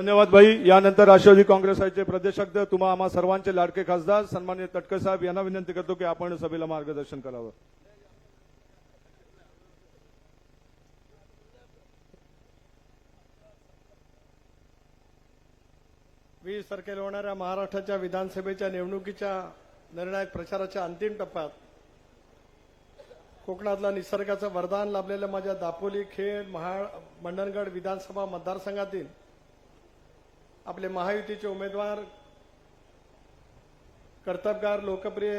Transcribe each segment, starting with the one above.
धन्यवाद भाई. यानंतर राष्ट्रवादी काँग्रेसचे प्रदेशाध्यक्ष तुम्हा आम्हा सर्वांचे लाडके खासदार सन्मान्य तटकर साहेब यांना विनंती करतो की आपण सभेला मार्गदर्शन करावं. वीस तारखेला होणाऱ्या महाराष्ट्राच्या विधानसभेच्या निवडणुकीच्या निर्णायक प्रचाराच्या अंतिम टप्प्यात कोकणातला निसर्गाचं वरदान लाभलेल्या माझ्या दापोली खेड महाड मंडणगड विधानसभा मतदारसंघातील आपले महायुतीचे उमेदवार कर्तबगार लोकप्रिय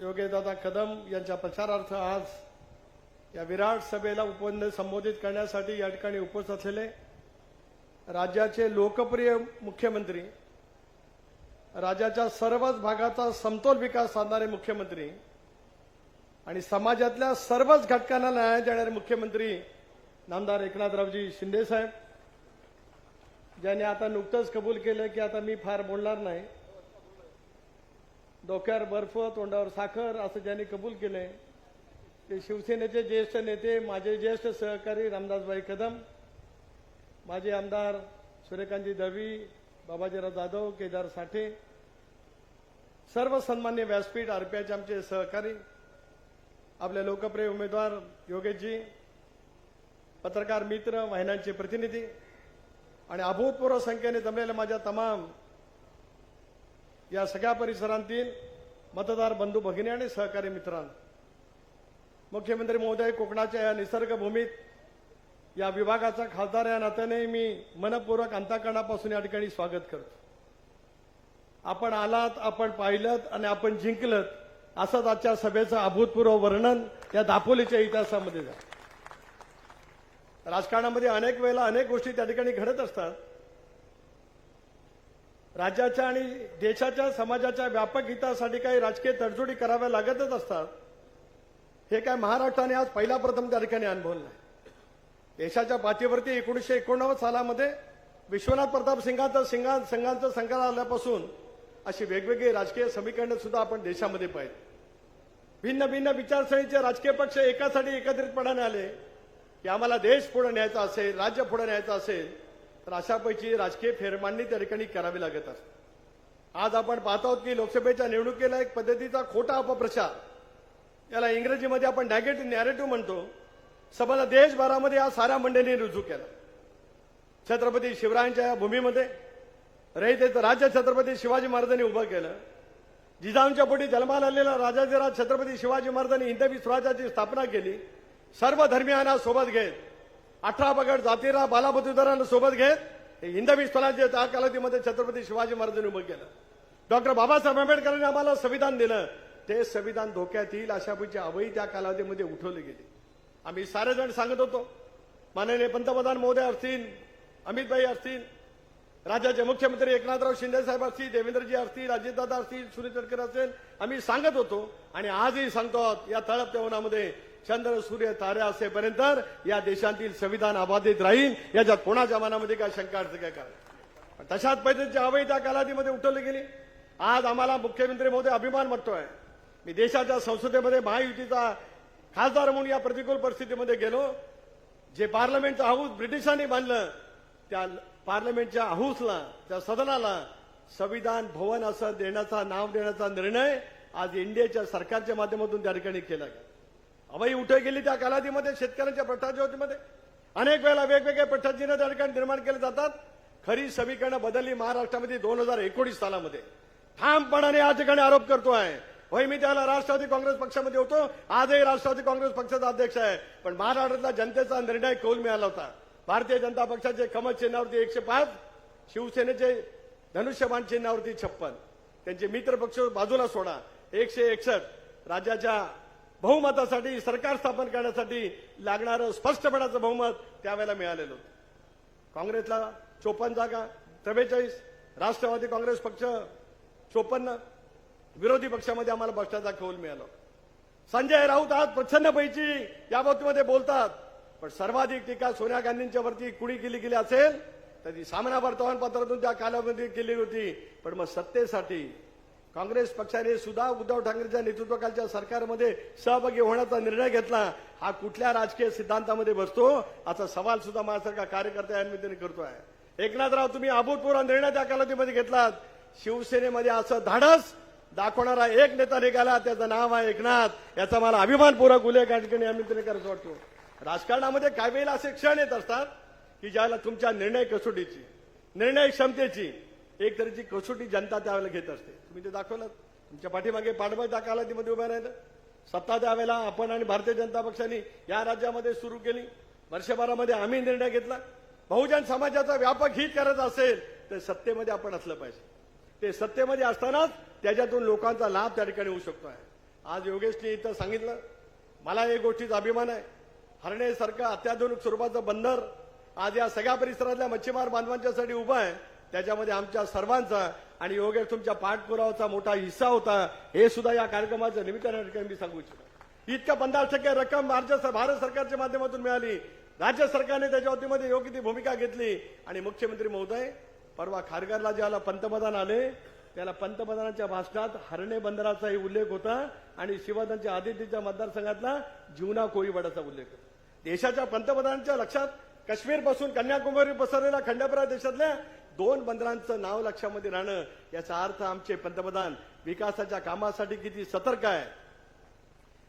योगेशदादा कदम यांच्या प्रचारार्थ आज या विराट सभेला उप संबोधित करण्यासाठी या ठिकाणी उपस्थित असलेले राज्याचे लोकप्रिय मुख्यमंत्री राज्याच्या सर्वच भागाचा समतोल विकास साधणारे मुख्यमंत्री आणि समाजातल्या सर्वच घटकांना न्याय देणारे मुख्यमंत्री नामदार एकनाथरावजी शिंदेसाहेब ज्याने आता नुकतंच कबूल केलं की आता मी फार बोलणार नाही. डोक्यावर बर्फ तोंडावर साखर असं ज्यांनी कबूल केलंय ते शिवसेनेचे ज्येष्ठ नेते माझे ज्येष्ठ सहकारी रामदासबाई कदम माजी आमदार सूर्यकांतजी दळवी बाबाजीराव जाधव केदार साठे सर्व सन्मान्य व्यासपीठ आरपीआयचे आमचे सहकारी आपले लोकप्रिय उमेदवार योगेशजी पत्रकार मित्र वाहिन्यांचे प्रतिनिधी आणि अभूतपूर्व संख्येने जमलेल्या माझ्या तमाम या सगळ्या परिसरांतील मतदार बंधू भगिनी आणि सहकारी मित्रांनो मुख्यमंत्री महोदय कोकणाच्या या निसर्गभूमीत या विभागाचा खासदार या नात्याने मी मनपूर्वक अंतकरणापासून या ठिकाणी स्वागत करतो. आपण आलात आपण पाहिलं आणि आपण जिंकलत असंच आजच्या सभेचं अभूतपूर्व वर्णन या दापोलीच्या इतिहासामध्ये झालं. राजकारणामध्ये अनेक वेळेला अनेक गोष्टी त्या ठिकाणी घडत असतात. राज्याच्या आणि देशाच्या समाजाच्या व्यापक हितासाठी काही राजकीय तडजोडी कराव्या लागतच असतात. हे काय महाराष्ट्राने आज पहिला प्रथम त्या ठिकाणी अनुभवलं नाही. देशाच्या पाठीवरती एकोणीसशे एकोणनव्वद सालामध्ये विश्वनाथ प्रताप सिंगाचं सिंगा संघांचं संकट आल्यापासून अशी वेगवेगळी राजकीय समीकरणं सुद्धा आपण देशामध्ये पाहिली. भिन्न भिन्न विचारसरणीचे राजकीय पक्ष एकासाठी एकत्रितपणाने आले. की आम्हाला देश पुढे न्यायचा असेल राज्य पुढे न्यायचं असेल तर अशापैकी राजकीय फेरमांडणी त्या ठिकाणी करावी लागत असते. आज आपण पाहत आहोत की लोकसभेच्या निवडणुकीला एक पद्धतीचा खोटा अपप्रचार याला इंग्रजीमध्ये आपण नॅगेटिव्ह नॅरेटिव्ह म्हणतो. संबंध देशभरामध्ये या साऱ्या मंडळींनी रुजू केला. छत्रपती शिवरायांच्या या भूमीमध्ये रहितेचं राज्य छत्रपती शिवाजी महाराजांनी उभं केलं. जिजाऊंच्या पोटी जन्माला आलेला राजाधिराज छत्रपती शिवाजी महाराजांनी हिंदवी स्वराज्याची स्थापना केली. सर्व धर्मियांना सोबत घेत अठरा पगड जातीरा बालाबतुदारांना सोबत घेत हे हिंदवी स्वराज्य त्या कालावधीमध्ये छत्रपती शिवाजी महाराजांनी उभं केलं. डॉक्टर बाबासाहेब आंबेडकरांनी आम्हाला संविधान दिलं. ते संविधान धोक्यात येईल अशा पुढची अवई त्या कालावधीमध्ये उठवले गेली. आम्ही सारेजण सांगत होतो माननीय पंतप्रधान महोदय असतील अमितभाई असतील राज्याचे मुख्यमंत्री एकनाथराव शिंदे साहेब असतील देवेंद्रजी असतील अजितदादा असतील सुनील तटकर असेल आम्ही सांगत होतो आणि आजही सांगतो आहोत या तळपत्या उन्हामध्ये चंद्र सूर्य तारे असेपर्यंत या देशातील संविधान अबाधित राहील. याच्यात कोणाच्या मनामध्ये काय शंका अर्थ काय कारण तशाच पद्धतीची अवैध त्या कालावधीमध्ये उठवली गेली आज आम्हाला मुख्यमंत्री महोदय अभिमान वाटतोय. मी देशाच्या संसदेमध्ये महायुतीचा खासदार म्हणून या प्रतिकूल परिस्थितीमध्ये गेलो. जे पार्लमेंटचं हाऊस ब्रिटिशांनी बांधलं त्या पार्लमेंटच्या हाऊसला त्या सदनाला संविधान भवन असं देण्याचा नाव देण्याचा निर्णय आज इंडियाच्या सरकारच्या माध्यमातून त्या ठिकाणी केला गेला. अवई उठे गेली त्या कालावधीमध्ये शेतकऱ्यांच्या प्रश्नाच्या अनेक वेळेला वेगवेगळ्या प्रश्नचिन्ह त्या ठिकाणी निर्माण केले जातात. खरी समीकरणं बदलली महाराष्ट्रामध्ये दोन हजार एकोणीस सालामध्ये. ठामपणाने या ठिकाणी आरोप करतोय होय मी त्याला राष्ट्रवादी काँग्रेस पक्षामध्ये होतो. आजही राष्ट्रवादी काँग्रेस पक्षाचा अध्यक्ष आहे. पण महाराष्ट्रातला जनतेचा निर्णय कौल मिळाला होता. भारतीय जनता पक्षाचे कमल चिन्हावरती एकशे पाच शिवसेनेचे धनुष्यबाण चिन्हावरती छप्पन. त्यांचे मित्र पक्ष बाजूला सोडा. एकशे एकसष्ट राज्याच्या बहुमतासाठी सरकार स्थापन करण्यासाठी लागणारं स्पष्टपणाचं बहुमत त्यावेळेला मिळालेलं होतं. काँग्रेसला चोपन्न जागा त्रेचाळीस राष्ट्रवादी काँग्रेस पक्ष चोपन्न विरोधी पक्षामध्ये आम्हाला भ्रष्टाचा खोल मिळाला. संजय राऊत आज प्रच्छन्नपैकी या बाबतीमध्ये बोलतात पण सर्वाधिक टीका सोनिया गांधींच्या वरती कुणी केली गेली असेल तर ती सामना वर्तमानपत्रातून त्या कालावधीत केली होती पण मग सत्तेसाठी काँग्रेस पक्षाने सुद्धा उद्धव ठाकरेच्या नेतृत्वाखालच्या सरकारमध्ये सहभागी होण्याचा निर्णय घेतला. हा कुठल्या राजकीय सिद्धांतामध्ये बसतो? असा सवाल सुद्धा माझ्यासारखा कार्यकर्त्या या निमित्ताने करतो आहे एकनाथराव तुम्ही अभूतपूर्व निर्णय त्या कालावधीमध्ये घेतलात. शिवसेनेमध्ये असं धाडस दाखवणारा एक नेता निघाला त्याचं नाव आहे एकनाथ. याचा मला अभिमानपूर्वक उल्लेख या ठिकाणी करायचं वाटतो. राजकारणामध्ये काही वेळेला असे क्षण येत असतात की ज्याला तुमच्या निर्णय कसोटीची निर्णय क्षमतेची एक तऱ्हेची कसोटी जनता त्यावेळेला घेत असते. तुम्ही ते दाखवलं? तुमच्या पाठीमागे पाठबळ त्या कालावधीमध्ये उभं राहिलं. सत्ता त्यावेळेला आपण आणि भारतीय जनता पक्षाने या राज्यामध्ये सुरू केली. वर्षभरामध्ये आम्ही निर्णय घेतला. बहुजन समाजाचा व्यापक हित करत असेल तर सत्तेमध्ये आपण असलं पाहिजे. ते सत्तेमध्ये असतानाच त्याच्यातून लोकांचा लाभ त्या ठिकाणी होऊ शकतो आहे. आज योगेशने इथं सांगितलं मला एक गोष्टीचा अभिमान आहे. हरणेसारखं अत्याधुनिक स्वरूपाचं बंदर आज या सगळ्या परिसरातल्या मच्छीमार बांधवांच्यासाठी उभं आहे. त्याच्यामध्ये आमच्या सर्वांचा आणि योगेश तुमच्या पाठपुरावाचा मोठा हिस्सा होता. हे सुद्धा या कार्यक्रमाचं निमित्तानं मी सांगू इच्छितो. इतक्या पंधरा टक्के रक्कम भारत सरकारच्या माध्यमातून मिळाली. राज्य सरकारने त्याच्या वतीमध्ये योग्य ती भूमिका घेतली. आणि मुख्यमंत्री महोदय परवा खारघरला ज्याला पंतप्रधान आले त्याला पंतप्रधानांच्या भाषणात हरणे बंदराचाही उल्लेख होता आणि शिवादांच्या आदित्यच्या मतदारसंघातला जीवना कोळीवाडाचा उल्लेख होता. देशाच्या पंतप्रधानांच्या लक्षात काश्मीरपासून कन्याकुमारी पसरलेल्या खंडपरा देशातल्या दोन बंदरांचं नाव लक्षामध्ये राहणं याचा अर्थ आमचे पंतप्रधान विकासाच्या कामासाठी किती सतर्क आहे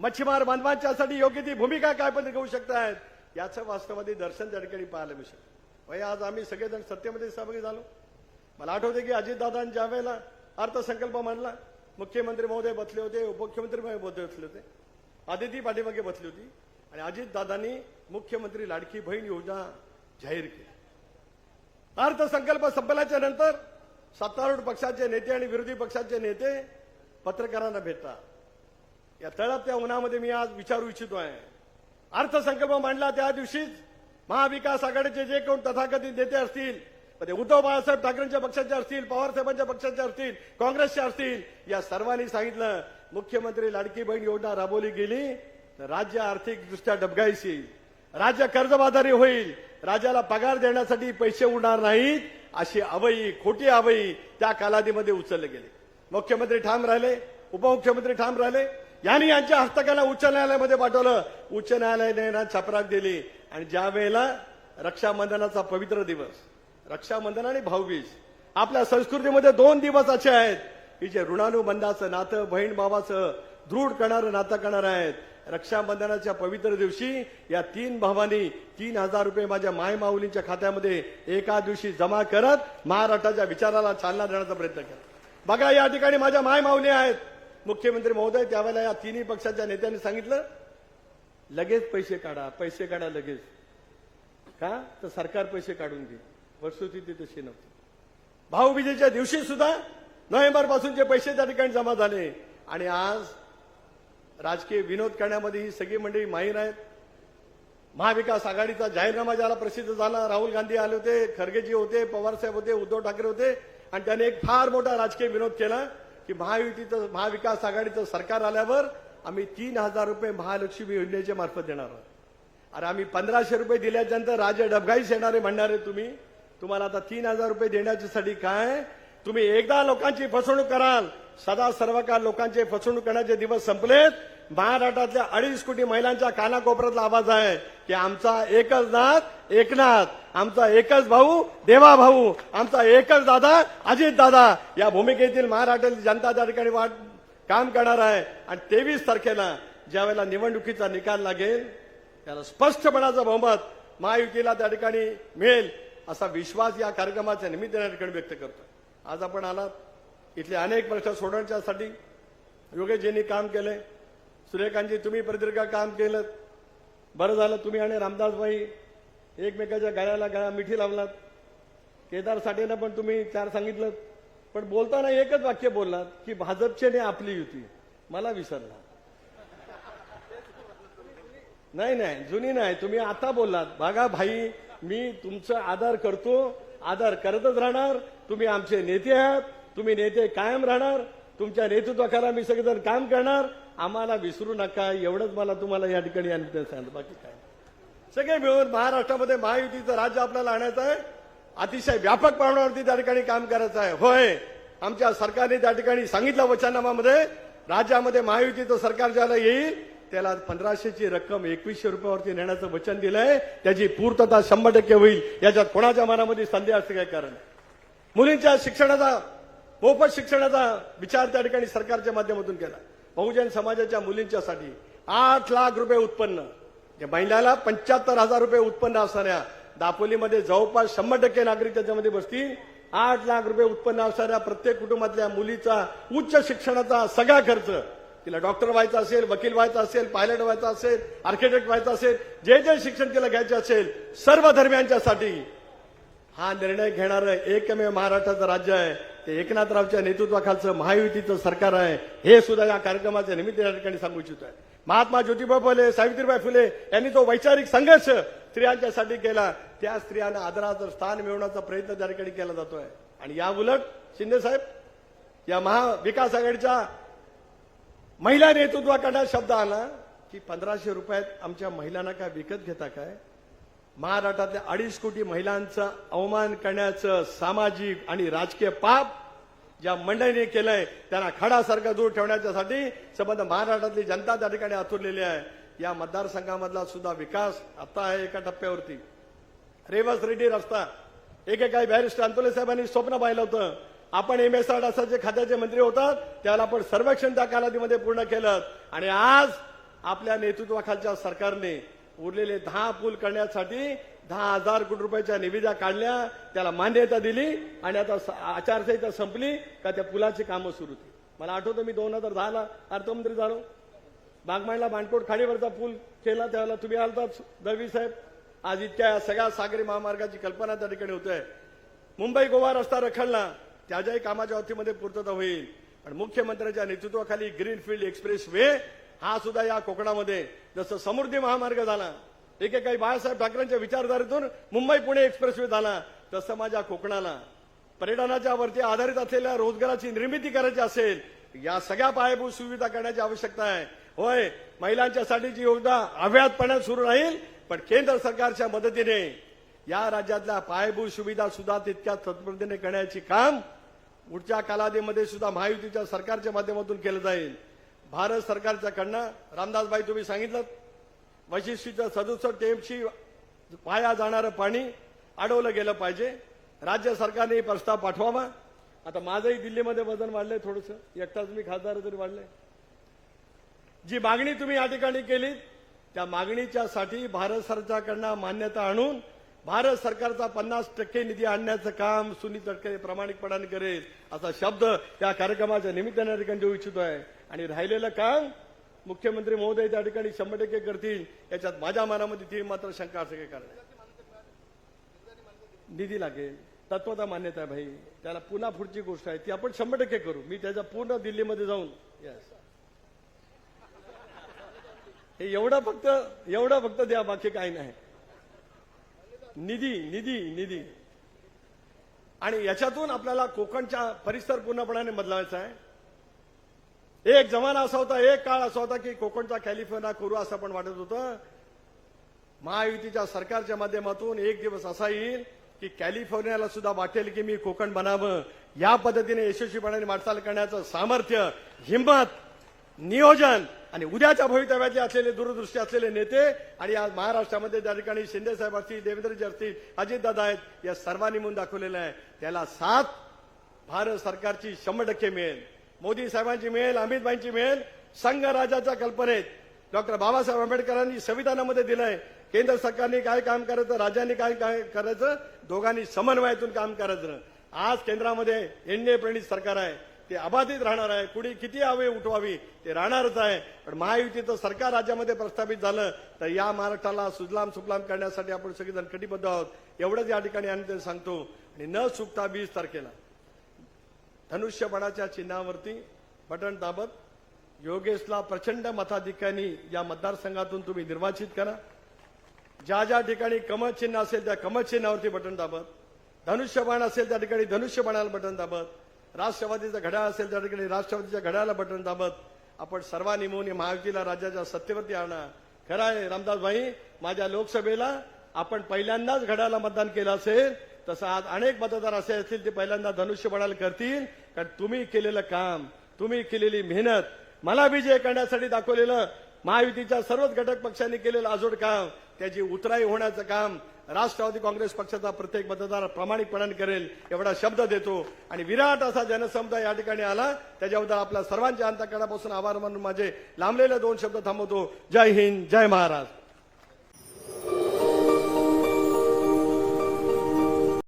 मच्छीमार बांधवांच्यासाठी योग्य ती भूमिका काय पण घेऊ शकतायत याचं वास्तवामध्ये दर्शन त्या ठिकाणी पाहायला मिळू शकतं. वय आज आम्ही सगळेजण सत्तेमध्ये सहभागी झालो. मला आठवते की अजितदादांनी ज्या वेळेला अर्थसंकल्प मांडला मुख्यमंत्री महोदय बसले होते उपमुख्यमंत्री महोदय बसले होते. आदिती पाठीमागे बसली होती आणि अजितदादांनी मुख्यमंत्री लाडकी बहीण योजना जाहीर केली. अर्थसंकल्प संपल्याच्या नंतर सत्तारूढ पक्षाचे नेते आणि विरोधी पक्षाचे नेते पत्रकारांना भेटतात. या तळपत्या उन्हामध्ये मी आज विचारू इच्छितो आहे. अर्थसंकल्प मांडला त्या दिवशीच महाविकास आघाडीचे जे कोण तथाकथित नेते असतील ते उद्धव बाळासाहेब ठाकरेंच्या पक्षाचे असतील पवारसाहेबांच्या पक्षाचे असतील काँग्रेसचे असतील या सर्वांनी सांगितलं मुख्यमंत्री लाडकी बहीण योजना राबवली गेली तर राज्य आर्थिकदृष्ट्या डबगायची राज्य कर्जबाजारी होईल. राजाला पगार देण्यासाठी पैसे उडणार नाहीत अशी अवई खोटी अवई त्या कालावधीमध्ये उचलले गेले. मुख्यमंत्री ठाम राहिले उपमुख्यमंत्री ठाम राहिले यांनी यांच्या हस्तकाला उच्च न्यायालयामध्ये पाठवलं. उच्च न्यायालयाने छापराक दिली. आणि ज्या वेळेला रक्षाबंधनाचा पवित्र दिवस रक्षाबंधन आणि भाऊबीज आपल्या संस्कृतीमध्ये दोन दिवस असे आहेत की जे ऋणानुबंधाचं नातं बहीण भावाचं दृढ करणारं नातं करणार आहेत. रक्षाबंधनाच्या पवित्र दिवशी या तीन भावांनी तीन हजार रुपये माझ्या माय माऊलींच्या खात्यामध्ये एका दिवशी जमा करत महाराष्ट्राच्या विचाराला चालना देण्याचा प्रयत्न केला. बघा या ठिकाणी माझ्या माय माऊली आहेत. मुख्यमंत्री महोदय त्यावेळेला या तिन्ही पक्षाच्या नेत्यांनी सांगितलं लगेच पैसे काढा पैसे काढा लगेच. का? तर सरकार पैसे काढून घे वस्तुस्थिती तशी नव्हती. भाऊबीजेच्या दिवशी सुद्धा नोव्हेंबर पासूनचे पैसे त्या ठिकाणी जमा झाले आणि आज राजकीय विनोद करण्यामध्ये ही सगळी मंडळी माहीर आहेत. महाविकास आघाडीचा जाहीरनामा ज्याला प्रसिद्ध झाला राहुल गांधी आले होते खरगेजी होते पवारसाहेब होते उद्धव ठाकरे होते आणि त्याने एक फार मोठा राजकीय विनोद केला की महायुतीचं महाविकास आघाडीचं सरकार आल्यावर आम्ही तीन हजार रुपये महालक्ष्मी योजनेच्या मार्फत देणार आहोत. अरे आम्ही पंधराशे रुपये दिल्याच्यानंतर राजे डबघाईस येणारे म्हणणारे तुम्ही तुम्हाला आता तीन हजार रुपये देण्याच्यासाठी काय? तुम्ही एकदा लोकांची फसवणूक कराल सदा सर्व काळ फसवणूक करण्याचे दिवस संपलेत. महाराष्ट्रातल्या अडीच कोटी महिलांच्या कानाकोपऱ्यातला आवाज आहे की आमचा एकच नाथ एकनाथ आमचा एकच भाऊ देवा भाऊ आमचा एकच दादा अजित दादा या भूमिकेतील महाराष्ट्रातील जनता त्या ठिकाणी वाट काम करणार आहे. आणि तेवीस तारखेला ज्यावेळेला निवडणुकीचा निकाल लागेल त्याला स्पष्टपणाचं बहुमत महायुतीला त्या ठिकाणी मिळेल असा विश्वास या कार्यक्रमाच्या निमित्ताने या ठिकाणी व्यक्त करतो. आज आपण आलात. इथले अनेक प्रश्न सोडवण्यासाठी योगेशजींनी काम केले सूर्यकांतजी तुम्ही प्रदीर्घ काम केलं. बरं झालं तुम्ही आणि रामदासबाई एकमेकाच्या गळ्याला गळा मिठी लावलात. केदार साठेनं पण तुम्ही चार सांगितलं. पण बोलताना एकच वाक्य बोललात की भाजपचे ने आपली युती. मला विसरला. नाही नाही जुनी नाही. तुम्ही आता बोललात. बघा भाई मी तुमचा आदर करतो. आदर करतच राहणार. तुम्ही आमचे नेते आहात. तुम्ही नेते कायम राहणार. तुमच्या नेतृत्वाखाला मी सगळेजण काम करणार. आम्हाला विसरू नका एवढंच मला तुम्हाला या ठिकाणी सांगितलं सांगितलं बाकी काय सगळे मिळून महाराष्ट्रामध्ये महायुतीचं राज्य आपल्याला आणायचं आहे. अतिशय व्यापक प्रमाणावरती त्या ठिकाणी काम करायचं आहे. होय आमच्या सरकारने त्या ठिकाणी सांगितलं वचननामामध्ये राज्यामध्ये महायुतीचं सरकार ज्याला येईल त्याला पंधराशेची रक्कम एकवीसशे रुपयावरती नेण्याचं वचन दिलंय. त्याची पूर्तता शंभर टक्के होईल. याच्यात कोणाच्या मनामध्ये संधी असं काय कारण? मुलींच्या शिक्षणाचा मोफत शिक्षणाचा विचार त्या ठिकाणी सरकारच्या माध्यमातून केला. बहुजन समाजाच्या मुलींच्यासाठी आठ लाख रुपये उत्पन्न. जे महिन्याला पंच्याहत्तर हजार रुपये उत्पन्न असणाऱ्या दापोलीमध्ये जवळपास शंभर टक्के नागरिक त्याच्यामध्ये बसतील. आठ लाख रुपये उत्पन्न असणाऱ्या प्रत्येक कुटुंबातल्या मुलीचा उच्च शिक्षणाचा सगळा खर्च तिला डॉक्टर व्हायचं असेल वकील व्हायचं असेल पायलट व्हायचं असेल आर्किटेक्ट व्हायचं असेल जे जे शिक्षण तिला घ्यायचे असेल सर्व धर्मियांच्यासाठी हा निर्णय घेणारं एकमेव महाराष्ट्राचं राज्य आहे. ते एकनाथरावच्या नेतृत्वाखालचं महायुतीचं सरकार आहे. हे सुद्धा या कार्यक्रमाच्या निमित्त या ठिकाणी सांगू इच्छितो आहे. महात्मा ज्योतिबा फुले सावित्रीबाई फुले यांनी जो वैचारिक संघर्ष स्त्रियांच्यासाठी केला त्या स्त्रियांना आदराचं स्थान मिळवण्याचा प्रयत्न त्या ठिकाणी केला जातोय. आणि या उलट शिंदे साहेब या महाविकास आघाडीच्या महिला नेतृत्वाकडे शब्द आला की पंधराशे रुपयात आमच्या महिलांना काय विकत घेता काय? महाराष्ट्रातल्या अडीच कोटी महिलांचा अवमान करण्याचं सामाजिक आणि राजकीय पाप ज्या मंडळीने केलंय त्यांना खडासारखा दूर ठेवण्याच्यासाठी संबंध महाराष्ट्रातली जनता त्या ठिकाणी आतुरलेली आहे. या मतदारसंघामधला सुद्धा विकास आता आहे एका टप्प्यावरती. रेवस रेड्डी रस्ता. एकेकाळी बॅरिस्टर अंतोले साहेबांनी स्वप्न पाहिलं होतं. आपण एम एस आर असाचे खात्याचे मंत्री होतात त्याला आपण सर्वेक्षण त्या कालावधीमध्ये पूर्ण केलं. आणि आज आपल्या नेतृत्वाखालच्या सरकारने उरलेले दहा पूल करण्यासाठी दहा हजार कोटी रुपयाच्या निविदा काढल्या त्याला मान्यता दिली आणि आता आचारसंहिता संपली का त्या पुलाची कामं सुरू होती मला आठवतं मी दोन हजार दहाला अर्थमंत्री झालो. बागमाळला बाणकोट खाडीवरचा पूल केला त्यावेळेला तुम्ही आलतात दळवी साहेब. आज इतक्या या सगळ्या सागरी महामार्गाची कल्पना त्या ठिकाणी होते. मुंबई गोवा रस्ता रखडला. त्याच्याही कामाच्या बाबतीमध्ये पूर्तता होईल. पण मुख्यमंत्र्यांच्या नेतृत्वाखाली ग्रीनफील्ड एक्सप्रेस वे हा सुद्धा या कोकणामध्ये जसं समृद्धी महामार्ग झाला एकेकाळी बाळासाहेब ठाकरेंच्या विचारधारेतून मुंबई पुणे एक्सप्रेस वे झाला तसं माझ्या कोकणाला. पर्यटनाच्या वरती आधारित असलेल्या रोजगाराची निर्मिती करायची असेल या सगळ्या पायाभूत सुविधा करण्याची आवश्यकता आहे. होय महिलांच्यासाठीची योजना अव्याहतपणे सुरू राहील पण केंद्र सरकारच्या मदतीने या राज्यातल्या पायाभूत सुविधा सुद्धा तितक्या तत्परतेने करण्याची काम पुढच्या कालावधीमध्ये सुद्धा महायुतीच्या सरकारच्या माध्यमातून केलं जाईल. भारत सरकारच्या कडनं रामदासबाई तुम्ही सांगितलं वैशिष्ट्यच्या सदुसष्ट टीएमसी वाया जाणारं पाणी अडवलं गेलं पाहिजे. राज्य सरकारने प्रस्ताव पाठवावा. आता माझंही दिल्लीमध्ये वजन वाढलंय थोडंसं. एकटाच मी खासदार तरी वाढलंय. जी मागणी तुम्ही या ठिकाणी केली त्या मागणीच्या साठी भारत सरकारकडनं मान्यता आणून भारत सरकारचा पन्नास टक्के निधी आणण्याचं काम सुनील तटकरे प्रामाणिकपणाने करेल असा शब्द या कार्यक्रमाच्या निमित्ताने ठिकाणी देऊ इच्छितो आहे. आणि राहिलेलं काम मुख्यमंत्री महोदय त्या ठिकाणी शंभर टक्के करतील. याच्यात माझ्या मनामध्ये ती मात्र शंका असं काही कारण निधी लागेल. तत्वता मान्यता आहे भाई. त्याला पुन्हा पुढची गोष्ट आहे. ती आपण शंभर टक्के करू. मी त्याच्या पूर्ण दिल्लीमध्ये जाऊन. यस हे एवढा फक्त एवढं फक्त द्या बाकी काही नाही. निधी निधी निधी. आणि याच्यातून आपल्याला कोकणच्या परिसर पूर्णपणाने बदलायचा आहे. एक जमाना असा होता एक काळ असा होता की कोकणचा कॅलिफोर्निया करू असं पण वाटत होतं. महायुतीच्या सरकारच्या माध्यमातून एक दिवस असा येईल की कॅलिफोर्नियाला सुद्धा वाटेल की मी कोकण बनावं. या पद्धतीने यशस्वीपणाने वाटचाल करण्याचं सामर्थ्य हिंमत नियोजन आणि उद्याच्या भवितव्याचे असलेले दूरदृष्टी असलेले नेते आणि आज महाराष्ट्रामध्ये त्या ठिकाणी शिंदे साहेब असतील देवेंद्रजी असतील अजितदादा आहेत या सर्वांनी म्हणून दाखवलेलं आहे. त्याला साथ भारत सरकारची शंभर टक्के मिळेल. मोदी साहेबांची मिळेल अमितभाईंची मिळेल संघ राजाच्या कल्पनेत. डॉक्टर बाबासाहेब आंबेडकरांनी संविधानामध्ये दिलंय केंद्र सरकारने काय काम करायचं राज्यांनी काय काय करायचं दोघांनी समन्वयातून काम करायचं. आज केंद्रामध्ये एनडीए प्रणित सरकार आहे ते अबाधित राहणार आहे कुणी किती हवे उठवावी ते राहणारच आहे. पण महायुतीचं सरकार राज्यामध्ये प्रस्थापित झालं तर या महाराष्ट्राला सुजलाम सुफलाम करण्यासाठी आपण सगळेजण कटिबद्ध आहोत. एवढंच या ठिकाणी आम्ही ते सांगतो. आणि न चुकता वीस तारखेला. धनुष्यबाणाच्या चिन्हावरती बटन दाबत योगेशला प्रचंड मताधिक्याने या मतदारसंघातून तुम्ही निर्वाचित करा. ज्या ज्या ठिकाणी कमळ चिन्ह असेल त्या कमळ चिन्हावरती बटन दाबत धनुष्यबाण असेल त्या ठिकाणी धनुष्यबाणाला बटन दाबत राष्ट्रवादीचं घड्याळ असेल त्या ठिकाणी राष्ट्रवादीच्या घड्याला बटन दाबत आपण सर्वांनी मिळून महायुतीला राज्याच्या सत्तेवरती आणा. खरं आहे रामदास भाई माझ्या लोकसभेला आपण पहिल्यांदाच घड्याला मतदान केलं असेल. तसं आज अनेक मतदार असे असतील ते पहिल्यांदा धनुष्यबळाला करतील. कारण तुम्ही केलेलं काम तुम्ही केलेली मेहनत मला विजय करण्यासाठी दाखवलेलं महायुतीच्या सर्वच घटक पक्षांनी केलेलं अजोड काम त्याची उतराई होण्याचं काम राष्ट्रवादी काँग्रेस पक्षाचा प्रत्येक मतदार प्रामाणिकपणाने करेल एवढा शब्द देतो. आणि विराट असा जनसमुदाय या ठिकाणी आला त्याच्याबद्दल आपल्या सर्वांच्या अंतकरणापासून आभार मानून माझे लांबलेले दोन शब्द थांबवतो. जय हिंद जय महाराष्ट्र.